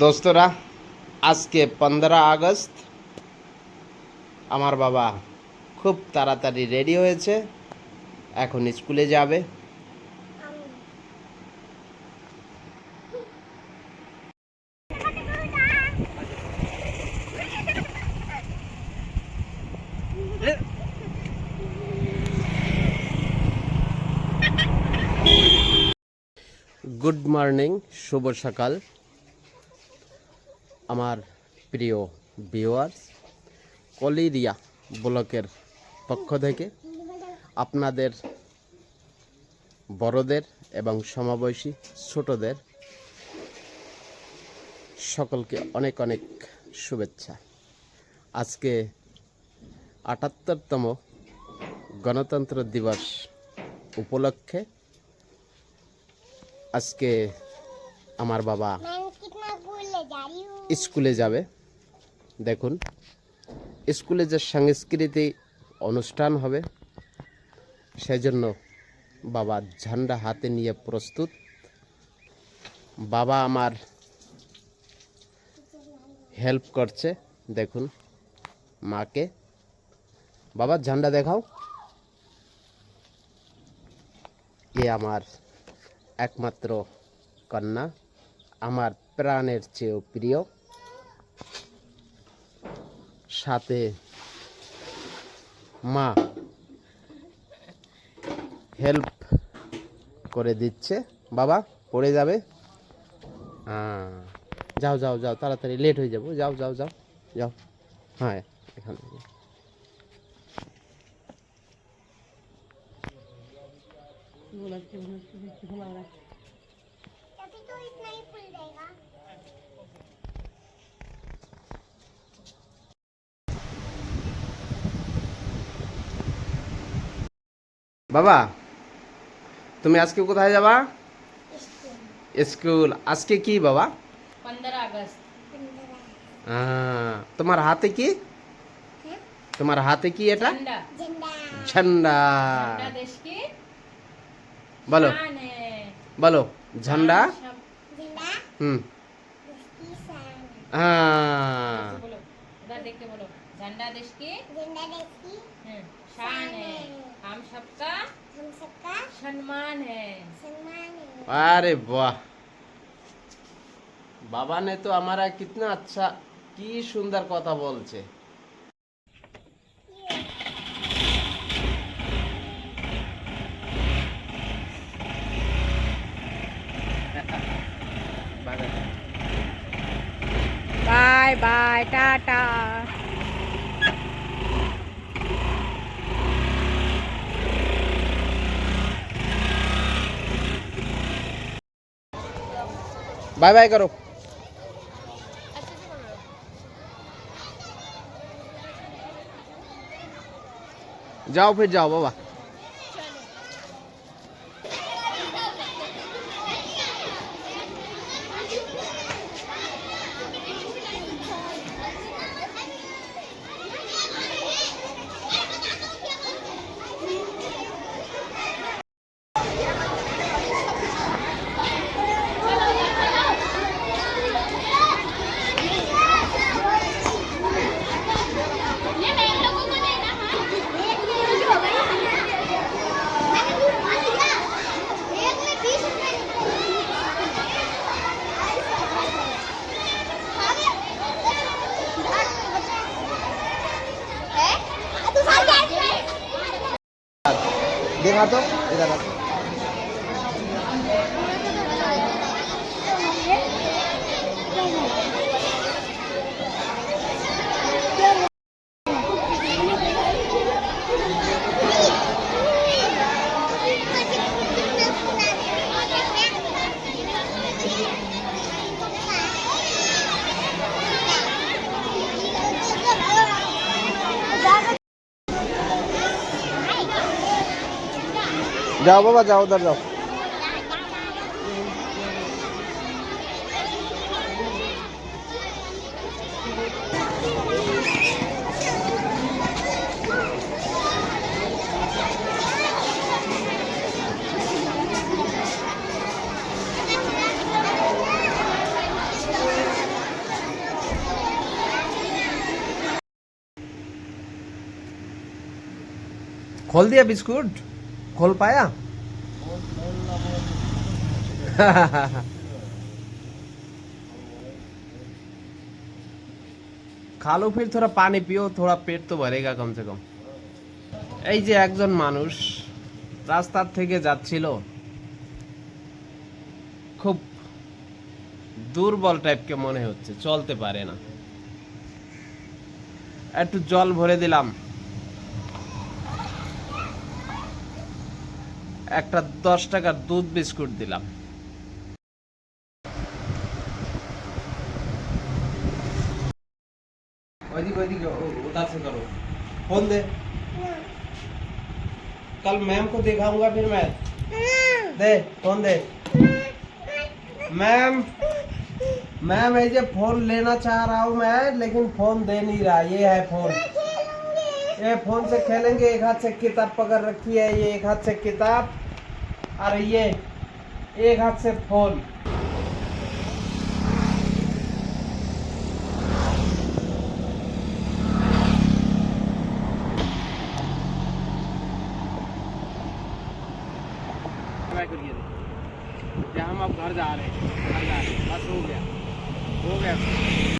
দোস্তরা, আজকে পনেরো আগস্ট। আমার বাবা খুব তাড়াতাড়ি রেডি হয়েছে, এখন স্কুলে যাবে। গুড মর্নিং শুভ সকাল। আমার প্রিয় ভিউয়ার্স কলিরিয়া ব্লকের পক্ষ থেকে আপনাদের, বড়দের এবং সমাবয়সী ছোটদের সকলকে অনেক অনেক শুভেচ্ছা। আজকে আটাত্তরতম গণতন্ত্র দিবস উপলক্ষে আজকে আমার বাবা স্কুলে যাবে। দেখুন, স্কুলে যে সাংস্কৃতিক অনুষ্ঠান হবে, সেজন্য বাবা ঝান্ডা হাতে নিয়ে প্রস্তুত। বাবা আমার হেল্প করছে, দেখুন, মাকে। বাবা, ঝান্ডা দেখাও। এ আমার একমাত্র কন্যা, আমার প্রাণের চেয়েও প্রিয়। সাথে মা হেল্প করে দিচ্ছে। বাবা, পড়ে যাবে। হ্যাঁ যাও যাও যাও, তাড়াতাড়ি লেট হয়ে যাব। যাও যাও যাও যাও। হ্যাঁ এখানে अभी বাবা তুমি আজকে কোথায় যাবা স্কুল আজকে কি বাবা আগস্ট তোমার হাতে কি তোমার হাতে কি এটা ঝান্ডা বলো বলো ঝান্ডা হুম হ্যাঁ शान है। বাবা নে তো আমারা কিতনা আচ্ছা কি সুন্দর কথা বলছে bye bye tata bye bye करो। जाओ फिर जाओ बाबा। দেখা তো দেখা যাও বাবা যাও দার যাও। হলদিয়া বিস্কুট। খোল পায়া। খালো ফির থা পানি পিও থা পেট তো ভরেগা কমসে কম। এই যে একজন মানুষ রাস্তার থেকে যাচ্ছিল, খুব দুর্বল টাইপকে মনে হচ্ছে, চলতে পারে না। একটু জল ভরে দিলাম। একটা দশ টাকার দুধ বিস্কুট দিলাম ওইদিকে ওইদিকে ও- उधर से करो फोन दे कल मैम को दिखाऊंगा फिर मैं दे फोन दे मैम मैम ये फोन लेना चाह रहा हूँ मैं लेकिन फोन दे नहीं रहा ये है फोन ये फ़ोन से खेलेंगे, एक हाथ से किताब पकड़ रखी है, ये एक हाथ से किताब, और ये एक हाथ से फ़ोन। हम अब घर जा रहे हैं, घर जा रहे हैं, बस हो गया हो गया।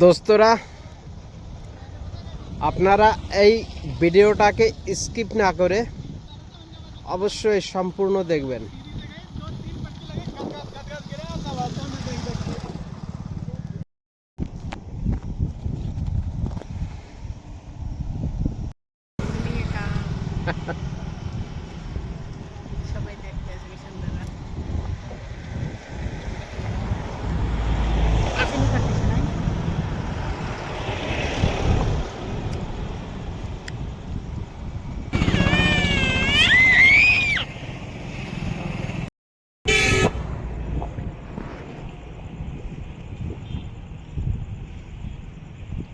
দোস্তরা আপনারা এই ভিডিওটাকে স্কিপ না করে অবশ্যই সম্পূর্ণ দেখবেন।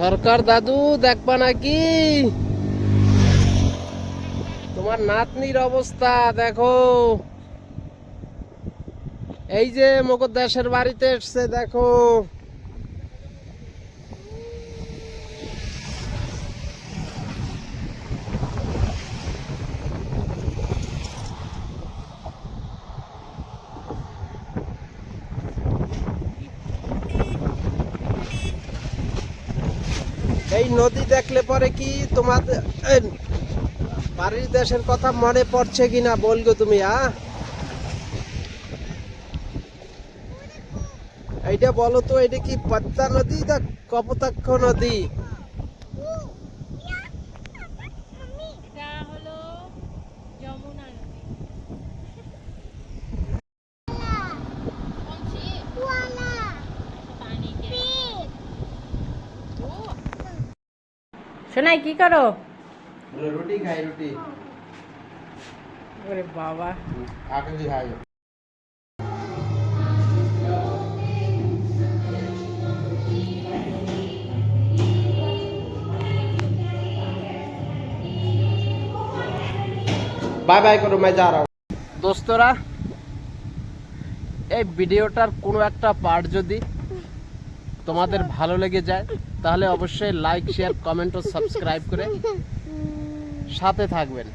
সরকার দাদু, দেখবা নাকি? তোমার নাতনির অবস্থা, দেখো। এই যে মকর দেশের বাড়িতে এসছে, দেখো। নদী দেখলে পরে কি তোমাদের বাড়ির দেশের কথা মনে পড়ছে কিনা বলগো তুমি, আ? এইটা বলো তো এটা কি পদ্মা নদী না কপোতাক্ষ নদী? সোনাই কি করো? রুটি খাই রুটি। ওরে বাবা। খাই বাই বাই করো মাই যা দোস্তরা এই ভিডিওটার কোনো একটা পার্ট যদি তোমাদের ভালো লেগে যায় তাহলে অবশ্যই লাইক শেয়ার কমেন্ট ও সাবস্ক্রাইব করে সাথে থাকবেন।